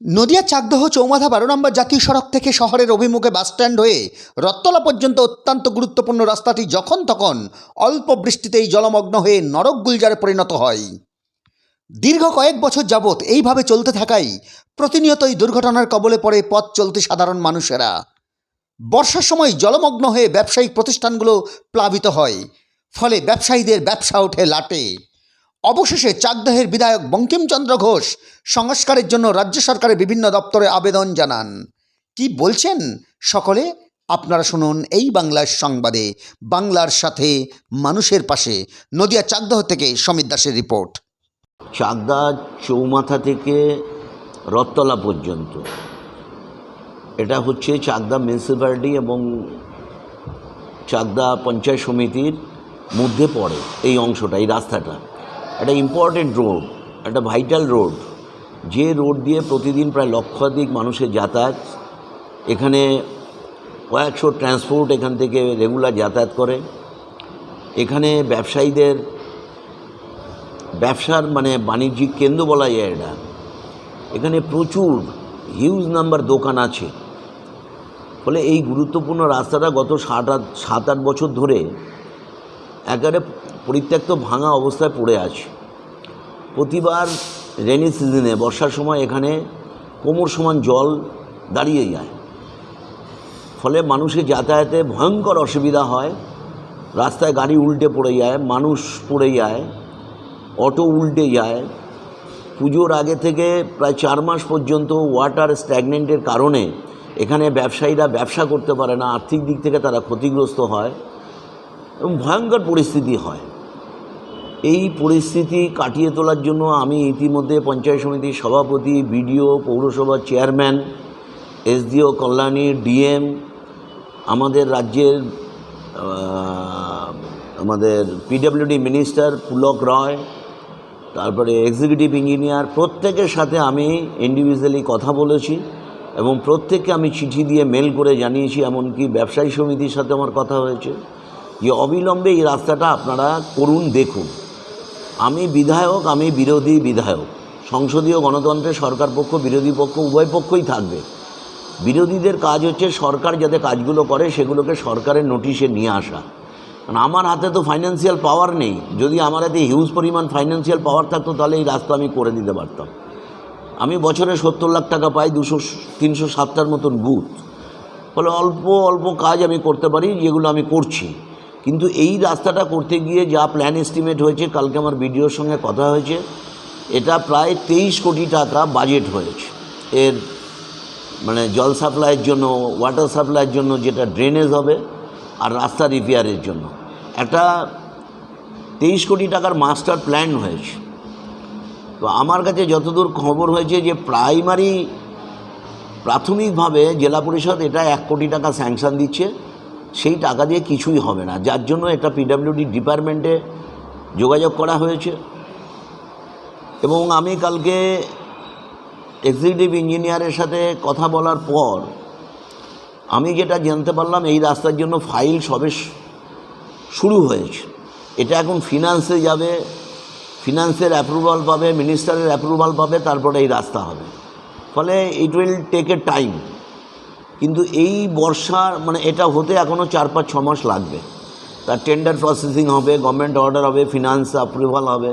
নদিয়া চাকদহ চৌমাথা বারো নম্বর জাতীয় সড়ক থেকে শহরের অভিমুখে বাসস্ট্যান্ড হয়ে রত্তলা পর্যন্ত অত্যন্ত গুরুত্বপূর্ণ রাস্তাটি যখন তখন অল্প বৃষ্টিতেই জলমগ্ন হয়ে নরক গুলজারে পরিণত হয়। দীর্ঘ কয়েক বছর যাবৎ এইভাবে চলতে থাকাই প্রতিনিয়তই দুর্ঘটনার কবলে পড়ে পথ চলতে সাধারণ মানুষেরা। বর্ষার সময় জলমগ্ন হয়ে ব্যবসায়িক প্রতিষ্ঠানগুলো প্লাবিত হয়, ফলে ব্যবসায়ীদের ব্যবসা ওঠে লাটে। অবশেষে চাকদহের বিধায়ক বঙ্কিমচন্দ্র ঘোষ সংস্কারের জন্য রাজ্য সরকারের বিভিন্ন দপ্তরে আবেদন জানান। কি বলছেন? সকলে আপনারা শুনুন এই বাংলার সংবাদে। বাংলার সাথে মানুষের পাশে। নদিয়া চাকদহ থেকে সমীর দাসের রিপোর্ট। চাকদা চৌমাথা থেকে রথতলা পর্যন্ত। এটা হচ্ছে চাকদা মিউনিসিপ্যালিটি এবং চাকদা পঞ্চায়েত সমিতির মধ্যে পড়ে এই অংশটা, এই রাস্তাটা। একটা ইম্পর্টেন্ট রোড একটা ভাইটাল রোড যে রোড দিয়ে প্রতিদিন প্রায় লক্ষাধিক মানুষের যাতায়াত, এখানে কয়েকশো ট্রান্সপোর্ট এখান থেকে রেগুলার যাতায়াত করে। এখানে ব্যবসায়ীদের, ব্যবসার মানে বাণিজ্যিক কেন্দ্র বলা যায় এটা। এখানে প্রচুর হিউজ নাম্বার দোকান আছে। ফলে এই গুরুত্বপূর্ণ রাস্তাটা গত সাত আট সাত আট বছর ধরে একেবারে পরিত্যক্ত ভাঙা অবস্থায় পড়ে আছে। প্রতিবার রেনি সিজনে বর্ষার সময় এখানে কোমর সমান জল দাঁড়িয়ে যায়। ফলে মানুষের যাতায়াতে ভয়ঙ্কর অসুবিধা হয়। রাস্তায় গাড়ি উল্টে পড়ে যায়, মানুষ পড়ে যায়, অটো উল্টে যায়। পুজোর আগে থেকে প্রায় চার মাস পর্যন্ত ওয়াটার স্ট্যাগনেন্টের কারণে এখানে ব্যবসায়ীরা ব্যবসা করতে পারে না, আর্থিক দিক থেকে তারা ক্ষতিগ্রস্ত হয় এবং ভয়ঙ্কর পরিস্থিতি হয়। এই পরিস্থিতি কাটিয়ে তোলার জন্য আমি ইতিমধ্যে পঞ্চায়েত সমিতির সভাপতি, বিডিও, পৌরসভার চেয়ারম্যান, এসডিও কল্যাণী, ডিএম, আমাদের রাজ্যের আমাদের পিডব্লিউডি মিনিস্টার পুলক রয়, তারপরে এক্সিকিউটিভ ইঞ্জিনিয়ার, প্রত্যেকের সাথে আমি ইন্ডিভিজুয়ালি কথা বলেছি এবং প্রত্যেককে আমি চিঠি দিয়ে মেল করে জানিয়েছি, এমনকি ব্যবসায়ী সমিতির সাথে আমার কথা হয়েছে। যে অবিলম্বে এই রাস্তাটা আপনারা করুন, দেখুন। আমি বিধায়ক, আমি বিরোধী বিধায়ক। সংসদীয় গণতন্ত্রে সরকার পক্ষ, বিরোধী পক্ষ, উভয় পক্ষই থাকবে। বিরোধীদের কাজ হচ্ছে সরকার যাতে কাজগুলো করে, সেগুলোকে সরকারের নোটিশে নিয়ে আসা। কারণ আমার হাতে তো ফাইন্যান্সিয়াল পাওয়ার নেই। যদি আমার হাতে হিউজ পরিমাণ ফাইন্যান্সিয়াল পাওয়ার থাকতো, তাহলে এই রাস্তা আমি করে দিতে পারতাম। আমি বছরে সত্তর লাখ টাকা পাই, দুশো, তিনশো সাতটার মতন বুথ ফলে অল্প অল্প কাজ আমি করতে পারি, যেগুলো আমি করছি। কিন্তু এই রাস্তাটা করতে গিয়ে যা প্ল্যান এস্টিমেট হয়েছে, কালকে আমার বিডিওর সঙ্গে কথা হয়েছে, এটা প্রায় তেইশ কোটি টাকা বাজেট হয়েছে। এর মানে জল সাপ্লাইয়ের জন্য ওয়াটার সাপ্লাইয়ের জন্য যেটা ড্রেনেজ হবে আর রাস্তা রিপেয়ারের জন্য। একটা তেইশ কোটি টাকার মাস্টার প্ল্যান হয়েছে। তো আমার কাছে যতদূর খবর হয়েছে যে প্রাইমারি প্রাথমিকভাবে জেলা পরিষদ এটা এক কোটি টাকা স্যাংশন দিচ্ছে। সেই টাকা দিয়ে কিছুই হবে না। যার জন্য এটা পিডাব্লিউডি ডিপার্টমেন্টে যোগাযোগ করা হয়েছে। এবং আমি কালকে এক্সিকিউটিভ ইঞ্জিনিয়ারের সাথে কথা বলার পর আমি যেটা জানতে পারলাম, এই রাস্তার জন্য ফাইল সবে শুরু হয়েছে। এটা এখন ফিনান্সে যাবে ফিনান্সের অ্যাপ্রুভাল পাবে মিনিস্টারের অ্যাপ্রুভাল পাবে, তারপরে এই রাস্তা হবে। ফলে it will take a time কিন্তু এই বর্ষার মানে এটা হতে এখনও চার পাঁচ, ছ মাস লাগবে। তার টেন্ডার প্রসেসিং হবে গভর্নমেন্ট অর্ডার হবে ফিনান্স অ্যাপ্রুভাল হবে।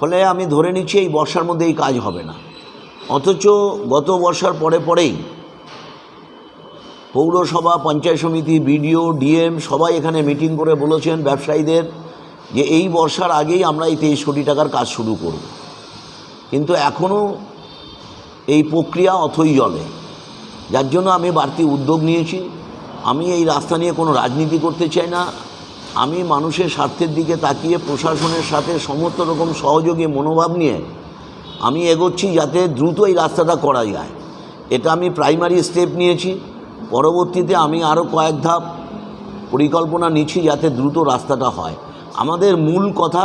ফলে আমি ধরে নিচ্ছি এই বর্ষার মধ্যে এই কাজ হবে না। অথচ গত বর্ষার পরে পরেই পৌরসভা, পঞ্চায়েত সমিতি, বিডিও, ডিএম সবাই এখানে মিটিং করে বলেছেন ব্যবসায়ীদের যে এই বর্ষার আগেই আমরা এই তেইশ কোটি টাকার কাজ শুরু করব। কিন্তু এখনও এই প্রক্রিয়া অথই জলে। যার জন্য আমি বাড়তি উদ্যোগ নিয়েছি। আমি এই রাস্তা নিয়ে কোনো রাজনীতি করতে চাই না। আমি মানুষের স্বার্থের দিকে তাকিয়ে প্রশাসনের সাথে সমস্ত রকম সহযোগী মনোভাব নিয়ে আমি এগোচ্ছি যাতে দ্রুত এই রাস্তাটা করা যায়। এটা আমি প্রাইমারি স্টেপ নিয়েছি। পরবর্তীতে আমি আরও কয়েক ধাপ পরিকল্পনা নিচ্ছি যাতে দ্রুত রাস্তাটা হয়। আমাদের মূল কথা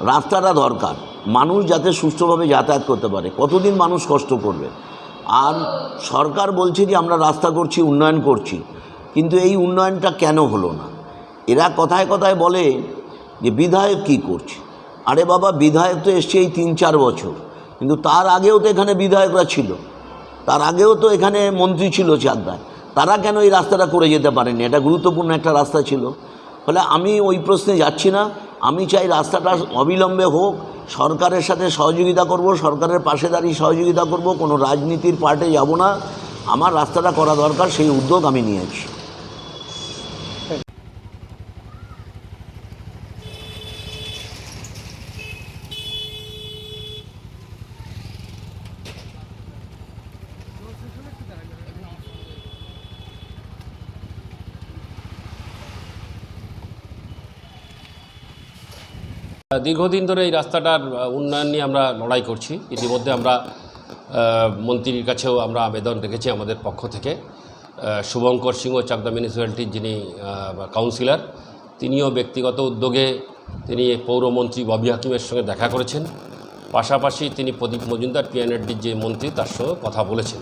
রাস্তাটা দরকার। মানুষ যাতে সুস্থভাবে যাতায়াত করতে পারে। কতদিন মানুষ কষ্ট করবে? আর সরকার বলছে যে আমরা রাস্তা করছি, উন্নয়ন করছি। কিন্তু এই উন্নয়নটা কেন হলো না? এরা কথায় কথায় বলে যে বিধায়ক কী করছে? আরে বাবা, বিধায়ক তো এসছে এই তিন চার বছর। কিন্তু তার আগেও তো এখানে বিধায়করা ছিল। তার আগেও তো এখানে মন্ত্রী ছিল চাকদার তারা কেন এই রাস্তাটা করে যেতে পারেনি এটা গুরুত্বপূর্ণ একটা রাস্তা ছিল। ফলে আমি ওই প্রশ্নে যাচ্ছি না। আমি চাই রাস্তাটা অবিলম্বে হোক সরকারের সাথে সহযোগিতা করব, সরকারের পাশে দাঁড়িয়ে সহযোগিতা করব, কোনো রাজনীতির পার্টে যাব না। আমার রাস্তাটা করা দরকার, সেই উদ্যোগ আমি নিয়েছি। দীর্ঘদিন ধরে এই রাস্তাটার উন্নয়ন নিয়ে আমরা লড়াই করছি। ইতিমধ্যে আমরা মন্ত্রীর কাছেও আমরা আবেদন রেখেছি আমাদের পক্ষ থেকে। শুভঙ্কর সিংহ চাকদা মিউনিসিপ্যালিটির যিনি কাউন্সিলর, তিনিও ব্যক্তিগত উদ্যোগে তিনি পৌরমন্ত্রী ববি হাকিমের সঙ্গে দেখা করেছেন। পাশাপাশি তিনি প্রদীপ মজুমদার পিএনএডডির যে মন্ত্রী, তার সঙ্গে কথা বলেছেন।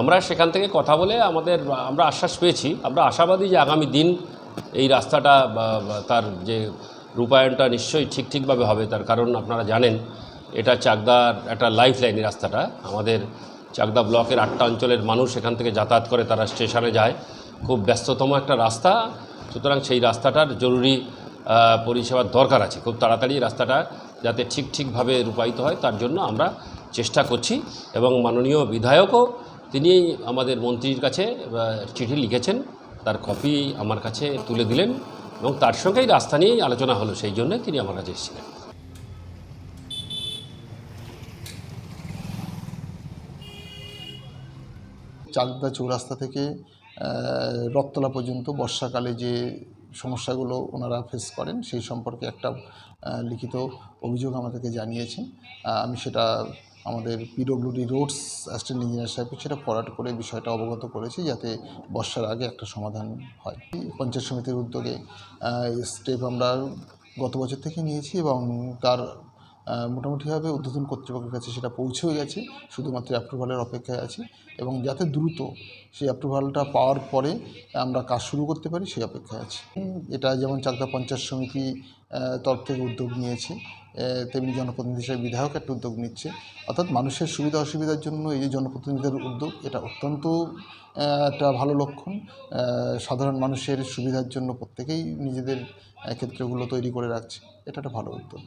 আমরা সেখান থেকে কথা বলে আমাদের, আমরা আশ্বাস পেয়েছি। আমরা আশাবাদী যে আগামী দিন এই রাস্তাটা তার যে রূপায়ণটা নিশ্চয়ই ঠিক ঠিকভাবে হবে, তার কারণ আপনারা জানেন, এটা চাকদার একটা লাইফ লাইন এই রাস্তাটা। আমাদের চাকদা ব্লকের আটটা অঞ্চলের মানুষ এখান থেকে যাতায়াত করে, তারা স্টেশনে যায়। খুব ব্যস্ততম একটা রাস্তা, সুতরাং সেই রাস্তাটার জরুরি পরিষেবার দরকার আছে। খুব তাড়াতাড়ি রাস্তাটা যাতে ঠিক ঠিকভাবে রূপায়িত হয়, তার জন্য আমরা চেষ্টা করছি। এবং মাননীয় বিধায়কও, তিনি আমাদের মন্ত্রীর কাছে চিঠি লিখেছেন। তার কপি আমার কাছে তুলে দিলেন। এবং তার সঙ্গেই রাস্তা নিয়েই আলোচনা হলো সেই জন্য তিনি আমার কাছে এসেছিলেন। চাকদা চৌরাস্তা থেকে আহ, রথতলা পর্যন্ত বর্ষাকালে যে সমস্যাগুলো ওনারা ফেস করেন সেই সম্পর্কে একটা লিখিত অভিযোগ আমাদেরকে জানিয়েছেন। আমি সেটা আমাদের পিডব্লিউডি রোডস অ্যাসিস্ট্যান্ট ইঞ্জিনিয়ার সাহেবকে সেটা ফরওয়ার্ড করে বিষয়টা অবগত করেছি যাতে বর্ষার আগে একটা সমাধান হয়। পঞ্চায়েত সমিতির উদ্যোগে স্টেপ আমরা গত বছর থেকে নিয়েছি এবং তার মোটামুটিভাবে উদ্বোধন কর্তৃপক্ষের কাছে সেটা পৌঁছেও গেছে, শুধুমাত্র অ্যাপ্রুভালের অপেক্ষায় আছি এবং যাতে দ্রুত সেই অ্যাপ্রুভালটা পাওয়ার পরে আমরা কাজ শুরু করতে পারি সেই অপেক্ষায় আছি। এটা যেমন চাকদা পঞ্চায়েত সমিতি তরফ থেকে উদ্যোগ নিয়েছে। তেমনি জনপ্রতিনিধি হিসেবে বিধায়ক একটা উদ্যোগ নিচ্ছে। অর্থাৎ মানুষের সুবিধা অসুবিধার জন্য এই যে জনপ্রতিনিধিদের উদ্যোগ, এটা অত্যন্ত একটা ভালো লক্ষণ। সাধারণ মানুষের সুবিধার জন্য প্রত্যেকেই নিজেদের ক্ষেত্রগুলো তৈরি করে রাখছে। এটা একটা ভালো উদ্যোগ।